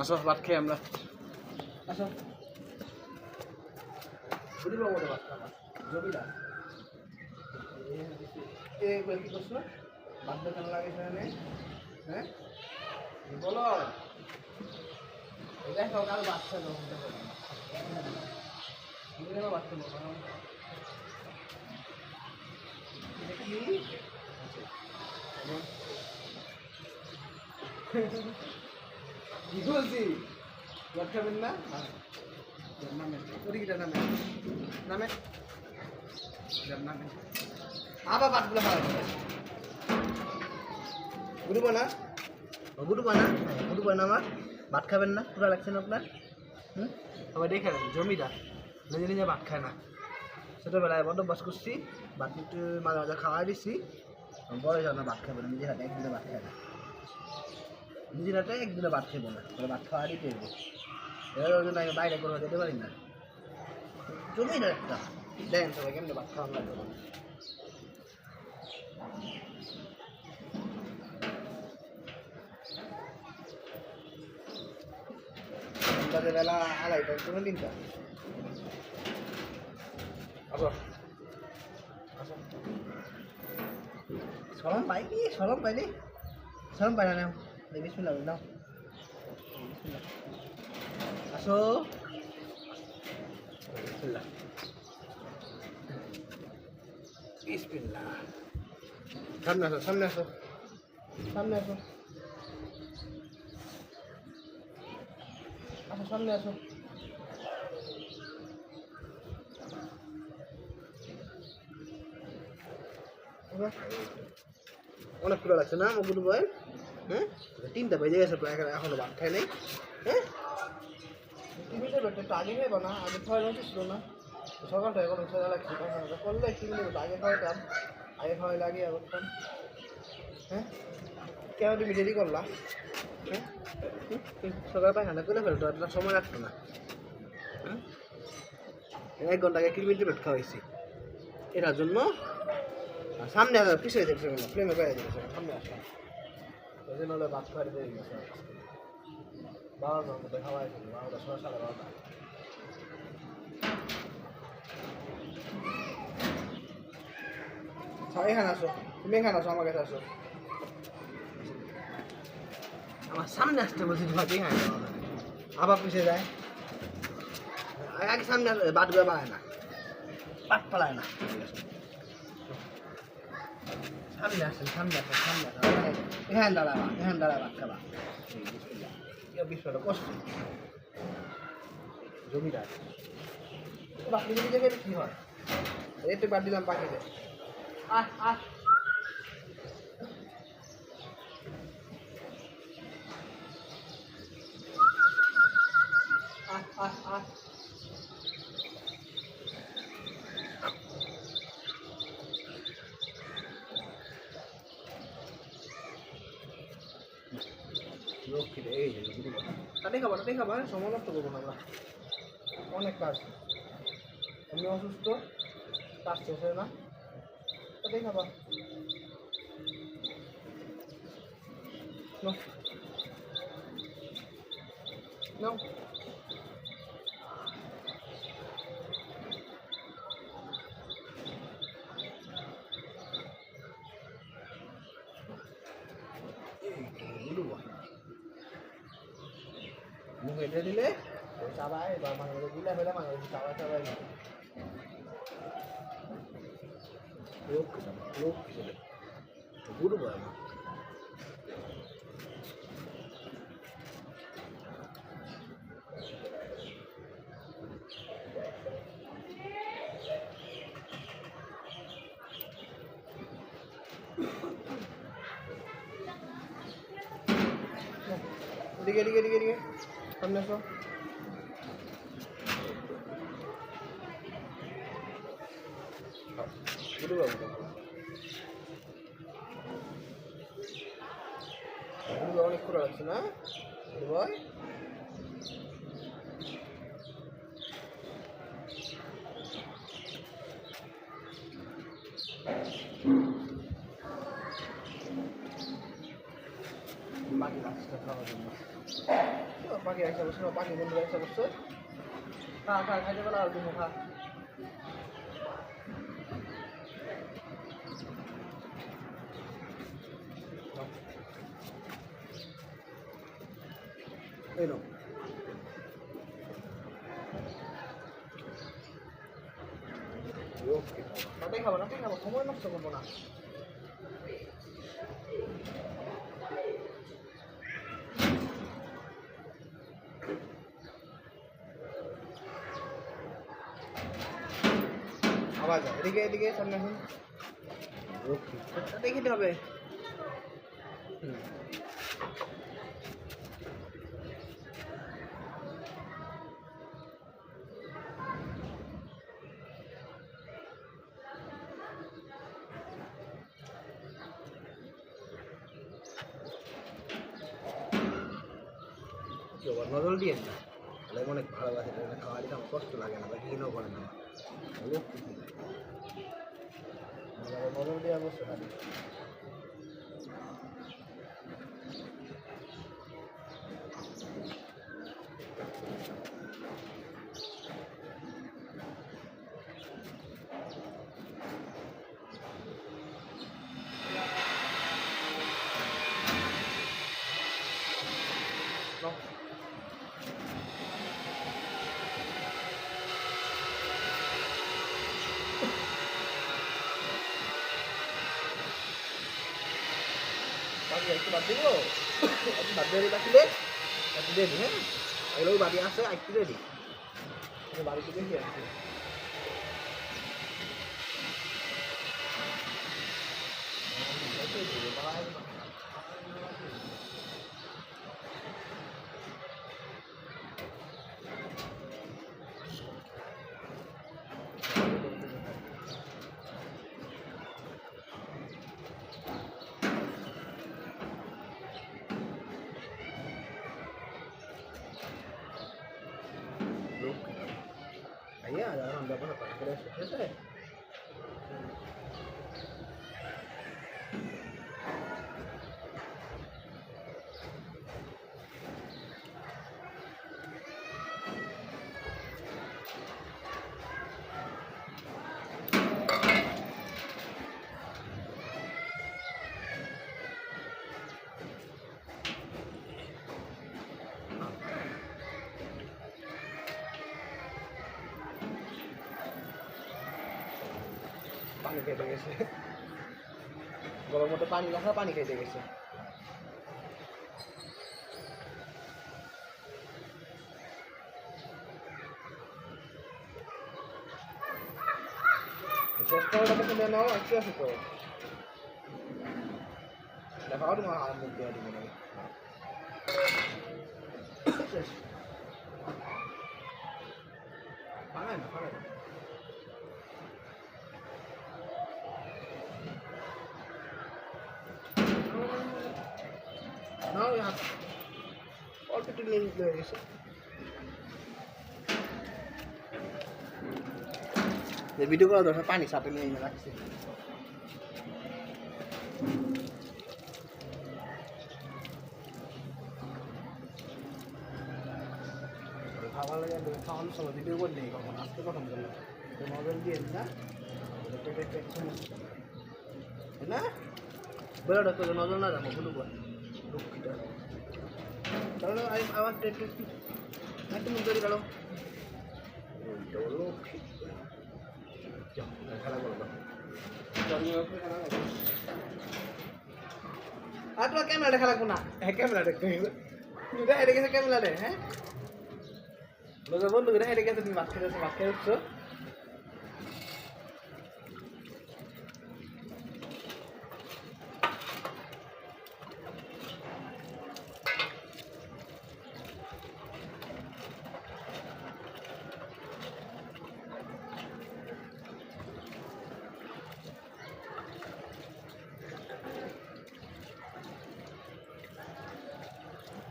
আসো ভাত খেয়ে আমরা। আসো। হ্যাঁ? বলো। কারও বাচ্চা বাচ্চা দাও এটা খাবেন না? নামে। আবার ভাতগুলো খাওয়া গুরুবা না গুরুবা না গুরুবা না আমার ভাত খাবেন না? পুরা লাগছে না আপনার? হুম? আবার দেখে জমিদার। নিজে নিজে ভাত খায় না। ছোটোবেলায় বড্ড বাস করছি। ভাত একটু মাঝে মাঝে খাওয়াই দিচ্ছি বড় যাও না ভাত খাবে না নিজের হাতে একদিনে ভাত খায় না। নিজের হাতে একদিনে ভাত না, তাহলে ভাত খাওয়া দিতে হবে এবার ওই জন্য আমি বাইরে করে যেতে পারি না। জমিদার একটা। দেখেন সবাই কেমনি ভাত খাওয়া লাগবে? সরম পাইনি সরম পাইনি। সরম পাই না। বলে নাও আসো। বিসমিল্লাহ। বিসমিল্লাহ সামনে আসো সামনে আসো। সামনে আসো। আসো সামনে আসো। অনেক ক্ষুদা লাগছে না মগুর ভাই হ্যাঁ? তিনটা বেজে গেছে প্রায়, এখন ভাত খাই নেই। হ্যাঁ? টিভিতে বেটে একটু আগে না, আগে খাওয়া ছিল না। সকালটা এখন ছেড়ে লাগছে করলে কি হ্যাঁ? কেন তুমি দেরি করলা? হ্যাঁ? সকালে পায়খানা করে ফেলতো সময় লাগতো না। এক ঘণ্টা আগে কিলোমিটার টিকিট খাওয়াইছি। এটার জন্য, সামনে পিছিয়ে পেয়ে সামনে আসা ওই হলে ভাত খাওয়াই দিয়ে গেছে বারোটার মধ্যে খাওয়াই ফেলি বারোটা ছয় সাড়ে বারোটা। এখানে আসো তুমি এখানে আসো আমার কাছে আসো। আমার সামনে আসতে বলছি তোমাকে এখানে। আবার পিছিয়ে যায়। আগে সামনে বাট পালায় না। বাট পালায় না। সামনে আসেন সামনে আসেন সামনে আসেন। এখানে দাঁড়াবা এখানে দাঁড়াবা খাবা বিশ্বটা কষ্ট। জমিদার। বাকি যদি জায়গায় কি হয়? একটু বাদ দিলাম পাখিতে আহ আহ। আহ আহ আহ। লক্ষ্মীর এই যে তাতে খাবার তাতে খাবার সময় নষ্ট করব না আমরা অনেক কাজ আমি অসুস্থ কাজ শেষ হয় না তাতে খাবার নাও। নাও এই গুলো মুখে দিয়ে দিলে ওই চাবায় বা মাঝে মাঝে দিলে ফেলে মাঝে মাঝে চাবায় চাবায় দিলে লোক লোক ছেলে গুরু বয় আমার এদিকে এদিকে এদিকে সামনে বাবু অনেক করে আছে না? ভাই বাকি মাছটা খাওয়ার জন্য। পাখি বন্ধু আসতে বসছে খা খা খাইতে বেলা আর তুমি খা নাও। তাতেই খাব তাতেই খাব সময় নষ্ট করব না। আবার যাও এদিকে এদিকে সামনে আসুন। খেতে হবে। হুম। কি আবার নজর দিয়ে না। তাহলে অনেক ভালোবাসে লাগে খাওয়া দিতে আমার কষ্ট লাগে না, বা কিনেও করে না নজর দিয়ে বসে একটু বাদ দিব একটু বাদ দেবে রাখলে একটু দিয়ে দিই হ্যাঁ এগুলো বাড়ি আছে একটু 啊，咱们也不好说，你说对不对？পানি খেতে গেছে গরম মতো পানি রাখা পানি খেতে গেছে চেষ্টা ওটা কাছে নিয়ে নাও একটু আছে তো দেখা তোমার হাত মুখ দেওয়া দিবে না শেষ পানায় না পানায় না নাও হাত অল্প একটু নিয়ে নিতে হয়ে গেছে যে ভিডিও করা দরকার পানি সাথে নিয়ে এনে রাখছি খাবার লাগে খাওয়ানোর সময় ভিডিও করলে কখন আজকে কখন করলাম মোবাইল দিয়ে না পেটে পেট সমস্যা না বেরোটা তোকে নজর না রাখো ভুলু বল দুঃখিত কারণ আমার একটু একটু মুখ তৈরি কারও লক্ষ্মী খেলা করো আর তোমার ক্যামেরাটা খেলা কোনা হ্যাঁ ক্যামেরা দেখতে দুটা হেরে গেছে ক্যামেরা রে হ্যাঁ লোকের বন্ধু করে হেরে গেছে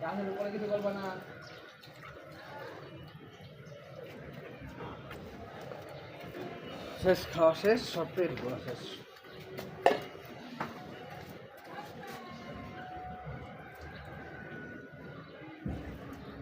গাছের উপরে কিছু করব না? শেষ খাওয়া শেষ সব পেট শেষ।